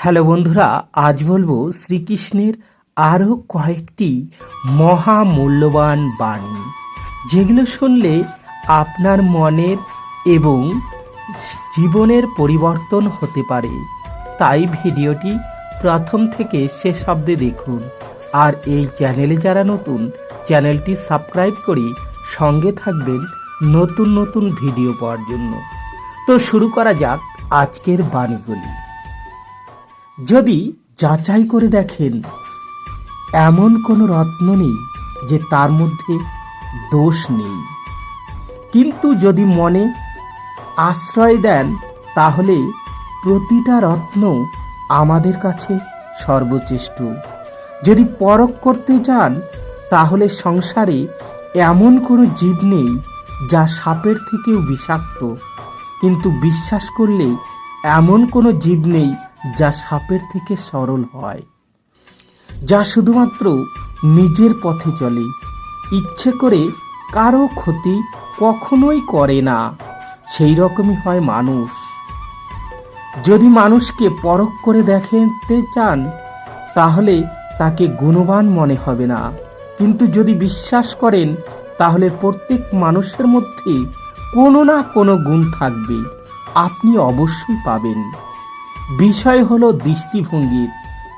Hello বন্ধুরা, আজ বলব শ্রীকৃষ্ণের আরও কয়েকটি মহামূল্যবান বাণী। যেগুলো শুনলে আপনার মনের এবং জীবনের পরিবর্তন হতে পারে। তাই ভিডিওটি প্রথম থেকে শেষ অব্দে দেখুন। আর এই চ্যানেলে যারা নতুন, চ্যানেলটি সাবস্ক্রাইব করে সঙ্গে থাকবেন নতুন নতুন ভিডিও পাওয়ার জন্য। তো শুরু করা যাক আজকের বাণীগুলি। যদি যাচাই করে দেখেন, এমন কোনো রত্ন নেই যে তার মধ্যে দোষ নেই। কিন্তু যদি মনে আশ্রয় দেন, তাহলে প্রতিটা রত্ন আমাদের কাছে সর্বশ্রেষ্ঠ। যদি পরখ করতে চান, তাহলে সংসারে এমন কোনো জীব নেই যা সাপের থেকেও বিষাক্ত। কিন্তু বিশ্বাস করলে এমন কোনো জীব নেই যা সাপের থেকে সরল হয়, যা শুধুমাত্র নিজের পথে চলে। ইচ্ছে করে কারও ক্ষতি কখনোই করে না, সেই রকমই হয় মানুষ। যদি মানুষকে পরখ করে দেখতে চান, তাহলে তাকে গুণবান মনে হবে না। কিন্তু যদি বিশ্বাস করেন, তাহলে প্রত্যেক মানুষের মধ্যে কোনো না কোনো গুণ থাকবে। আপনি অবশ্যই পাবেন। বিষয় হলো দৃষ্টিভঙ্গির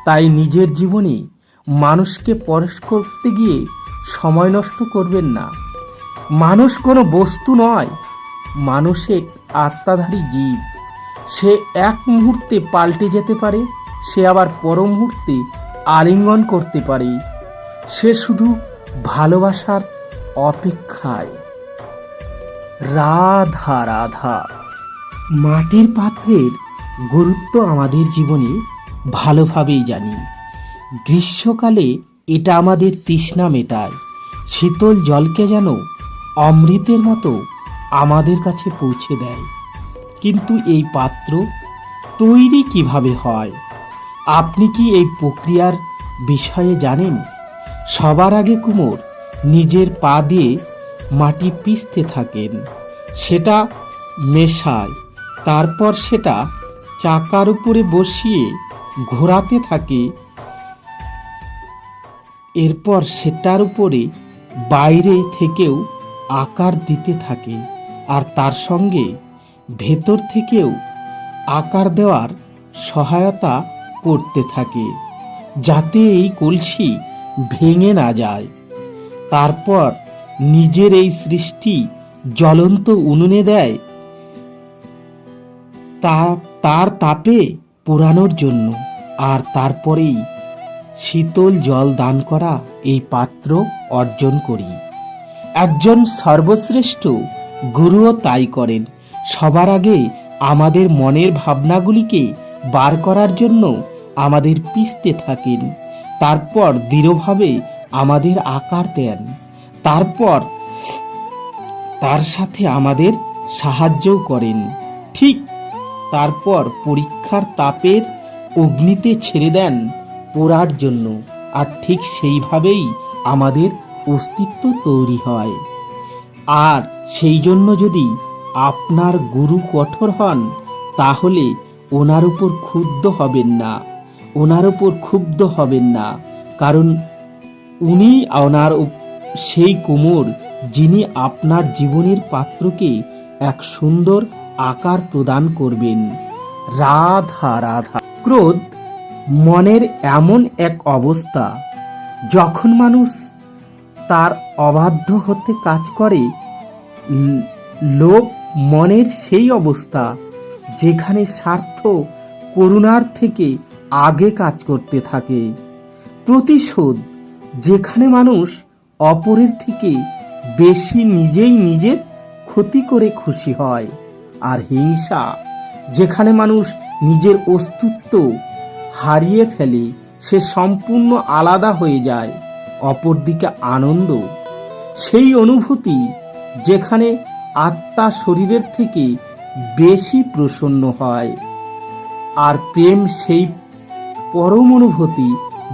তাই নিজের জীবনে মানুষকে পরশ করতে গিয়ে সময় নষ্ট করবেন না। মানুষ কোনো বস্তু নয়, মানুষ এক আত্মাধারী জীব। সে এক মুহূর্তে পাল্টে যেতে পারে, সে আবার পর মুহূর্তে আলিঙ্গন করতে পারে। সে শুধু ভালোবাসার অপেক্ষায়। রাধা রাধা, মাটির পাত্রের গুরুত্ব আমাদের জীবনে ভালোভাবেই জানি। গ্রীষ্মকালে এটা আমাদের তৃষ্ণা মেটায়। শীতল জলকে যেন অমৃতের মতো আমাদের কাছে পৌঁছে দেয়। কিন্তু এই পাত্র তৈরি কীভাবে হয়? আপনি কি এই প্রক্রিয়ার বিষয়ে জানেন? সবার আগে কুমোর নিজের পা দিয়ে মাটি পিষতে থাকেন। সেটা মেশায়, তারপর সেটা চাকার উপরে বসিয়ে ঘোরাতে থাকে। এরপর সেটার উপরে বাইরে থেকেও আকার দিতে থাকে আর তার সঙ্গে ভেতর থেকেও আকার দেওয়ার সহায়তা করতে থাকে যাতে এই কলসি ভেঙে না যায়। তারপর নিজের এই সৃষ্টি জ্বলন্ত উনুনে দেয়। তা তার তাপে পোড়ানোর জন্য আর তারপরেই শীতল জল দান করা এই পাত্র অর্জন করি। একজন সর্বশ্রেষ্ঠ গুরুও তাই করেন। সবার আগে আমাদের মনের ভাবনাগুলিকে বার করার জন্য আমাদের পিষতে থাকেন। তারপর দৃঢ়ভাবে আমাদের আকার দেন। তারপর তার সাথে আমাদের সাহায্যও করেন। ঠিক তারপর পরীক্ষার তাপের অগ্নিতে ছেড়ে দেন পোড়ার জন্য। আর ঠিক সেইভাবেই আমাদের অস্তিত্ব তৈরি হয়। আর সেই জন্য যদি আপনার গুরু কঠোর হন, তাহলে ওনার উপর ক্ষুব্ধ হবেন না। ওনার উপর ক্ষুব্ধ হবেন না। কারণ উনি ওনার সেই কুমোর যিনি আপনার জীবনের পাত্রকে এক সুন্দর আকার প্রদান করবেন। রাধা রাধা। ক্রোধ, মনের এমন এক অবস্থা, যখন মানুষ তার অবাধ্য হতে কাজ করে লোভ মনের সেই অবস্থা, যেখানে স্বার্থ করুণার থেকে আগে কাজ করতে থাকে। প্রতিশোধ, যেখানে মানুষ অপরের থেকে বেশি নিজেই নিজের ক্ষতি করে খুশি হয়। আর হিংসা, যেখানে মানুষ নিজের অস্তিত্ব হারিয়ে ফেলে, সে সম্পূর্ণ আলাদা হয়ে যায়, অপরদিকে আনন্দ। সেই অনুভূতি যেখানে আত্মা শরীরের থেকে বেশি প্রসন্ন হয়। আর প্রেম সেই পরম অনুভূতি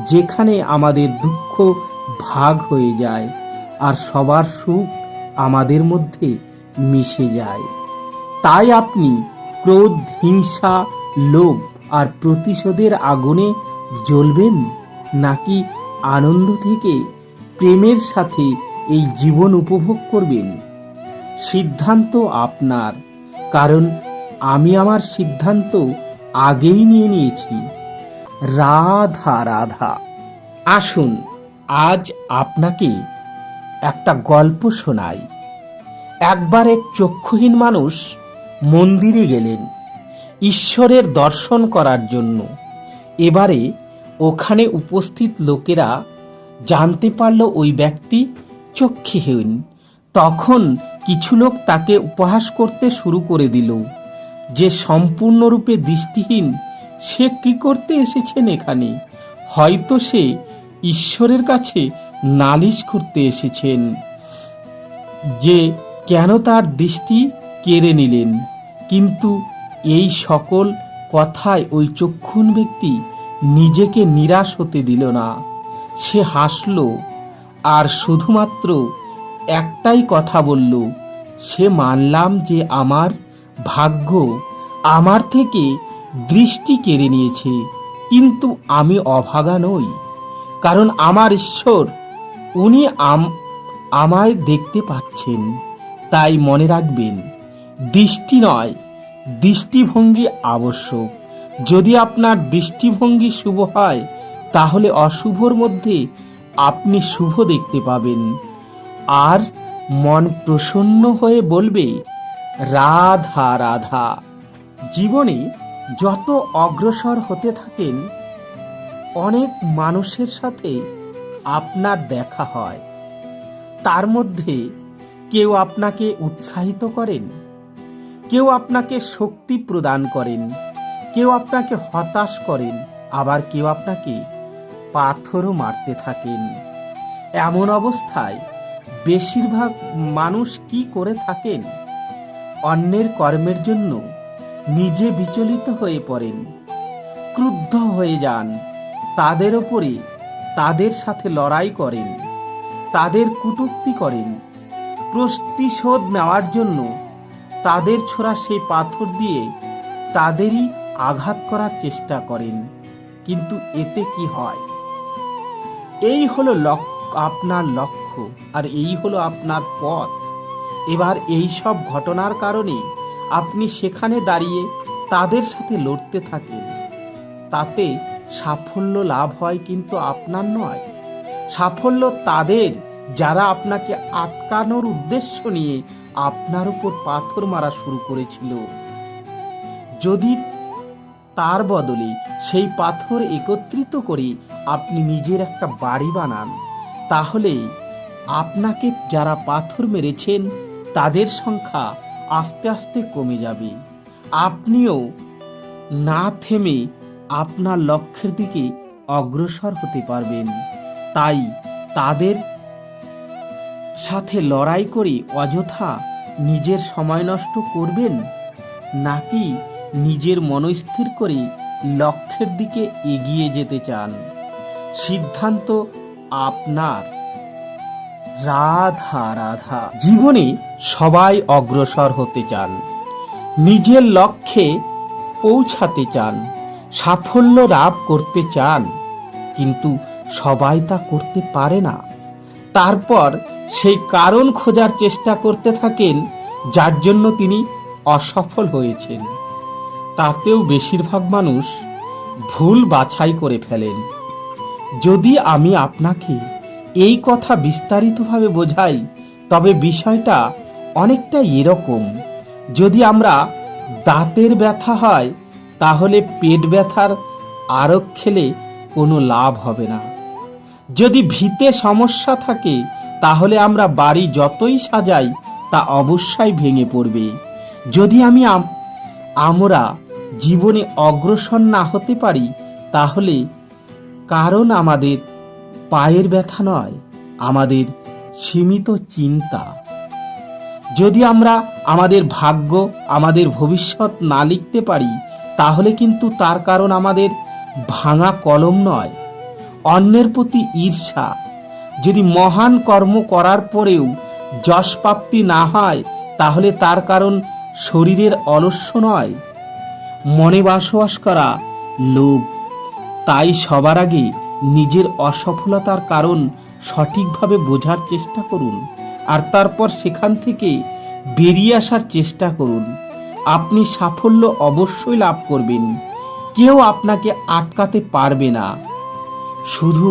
যেখানে আমাদের দুঃখ ভাগ হয়ে যায়, আর সবার সুখ আমাদের মধ্যে মিশে যায়। তাই আপনি ক্রোধ, হিংসা, লোভ আর প্রতিশোধের আগুনে জ্বলবেন? নাকি আনন্দ থেকে প্রেমের সাথে এই জীবন উপভোগ করবেন? সিদ্ধান্ত আপনার, কারণ আমি আমার সিদ্ধান্ত আগেই নিয়ে নিয়েছি। রাধা রাধা। আসুন, আজ আপনাকে একটা গল্প শোনাই। একবার এক চক্ষুহীন মানুষ মন্দিরে গেলেন। ঈশ্বরের দর্শন করার জন্য। এবারে ওখানে উপস্থিত লোকেরা জানতে পারল ওই ব্যক্তি চক্ষুহীন তখন কিছু লোক তাকে উপহাস করতে শুরু করে দিল যে সম্পূর্ণরূপে দৃষ্টিহীন, সে কি করতে এসেছেন এখানে? হয়তো সে ঈশ্বরের কাছে নালিশ করতে এসেছেন। যে কেন তার দৃষ্টি কেড়ে নিলেন? কিন্তু এই সকল কথায় ওই চক্ষুণ ব্যক্তি নিজেকে নিরাশ হতে দিল না। সে হাসল আর শুধুমাত্র একটাই কথা বলল, সে মানলাম যে আমার ভাগ্য আমার থেকে দৃষ্টি কেড়ে নিয়েছে, কিন্তু আমি অভাগা নই, কারণ আমার ঈশ্বর, উনি আম- আমায় দেখতে পাচ্ছেন, তাই মনে রাখবেন। দৃষ্টি নয়, দৃষ্টিভঙ্গি আবশ্যক। যদি আপনার দৃষ্টিভঙ্গি শুভ হয়, তাহলে অশুভর মধ্যে আপনি শুভ দেখতে পাবেন। আর মন প্রসন্ন হয়ে বলবে, রাধা রাধা। জীবনে যত অগ্রসর হতে থাকেন, অনেক মানুষের সাথে আপনার দেখা হয়। তার মধ্যে কেউ আপনাকে উৎসাহিত করেন। কেউ আপনাকে শক্তি প্রদান করেন, কেউ আপনাকে হতাশ করেন, আবার কেউ আপনাকে পাথরও মারতে থাকেন। এমন অবস্থায় বেশিরভাগ মানুষ কি করে থাকেন? অন্যের কর্মের জন্য নিজে বিচলিত হয়ে পড়েন, ক্রুদ্ধ হয়ে যান, তাদের ওপরে তাদের সাথে লড়াই করেন, তাদের কুটুক্তি করেন। প্রতিশোধ নেওয়ার জন্য তাদের ছোড়া সেই পাথর দিয়ে তাদেরই আঘাত করার চেষ্টা করেন। কিন্তু এতে কি হয়? এই হলো আপনার লক্ষ্য, আর এই হলো আপনার পথ। এবার এই সব ঘটনার কারণে আপনি সেখানে দাঁড়িয়ে তাদের সাথে লড়তে থাকেন। তাতে সাফল্য লাভ হয় কিন্তু আপনার নয়। সাফল্য তাদের, যারা আপনাকে আটকানোর উদ্দেশ্য নিয়ে আপনার উপর পাথর মারা শুরু করেছিল। যদি তার বদলে সেই পাথর একত্রিত করে আপনি নিজের একটা বাড়ি বানান, তাহলে আপনাকে যারা পাথর মেরেছেন, তাদের সংখ্যা আস্তে আস্তে কমে যাবে। আপনিও না থেমে আপনার লক্ষ্যের দিকে অগ্রসর হতে পারবেন। তাই তাদের সাথে লড়াই করে অযথা নিজের সময় নষ্ট করবেন? নাকি নিজের মনস্থির করে লক্ষ্যের দিকে এগিয়ে যেতে চান? সিদ্ধান্ত আপনার। রাধা রাধা। জীবনে সবাই অগ্রসর হতে চান। নিজের লক্ষ্যে পৌঁছাতে চান। সাফল্য লাভ করতে চান। কিন্তু সবাই তা করতে পারে না। তারপর সেই কারণ খোঁজার চেষ্টা করতে থাকেন, যার জন্য তিনি অসফল হয়েছেন। তাতেও বেশিরভাগ মানুষ ভুল বাছাই করে ফেলেন। যদি আমি আপনাকে এই কথা বিস্তারিতভাবে বোঝাই, তবে বিষয়টা অনেকটা এরকম। যদি আমরা দাঁতের ব্যথা হয়, তাহলে পেট ব্যথার আরক খেলে কোনো লাভ হবে না। যদি ভিতে সমস্যা থাকে তাহলে আমরা বাড়ি যতই সাজাই, তা অবশ্যই ভেঙে পড়বে। যদি আমি আমরা জীবনে অগ্রসর না হতে পারি, তাহলে কারণ আমাদের পায়ের ব্যথা নয়, আমাদের সীমিত চিন্তা। যদি আমরা আমাদের ভাগ্য, আমাদের ভবিষ্যৎ না লিখতে পারি, তাহলে কিন্তু তার কারণ আমাদের ভাঙা কলম নয়। অন্যের প্রতি ঈর্ষা যদি মহান কর্ম করার পরেও যশ প্রাপ্তি না হয়, তাহলে তার কারণ শরীরের অলস্য নয়। মনে বসবাস করা লোভ, তাই সবার আগে নিজের অসফলতার কারণ সঠিকভাবে বোঝার চেষ্টা করুন আর তারপর সেখান থেকে বেরিয়ে আসার চেষ্টা করুন। আপনি সাফল্য অবশ্যই লাভ করবেন, কেউ আপনাকে আটকাতে পারবে না। শুধু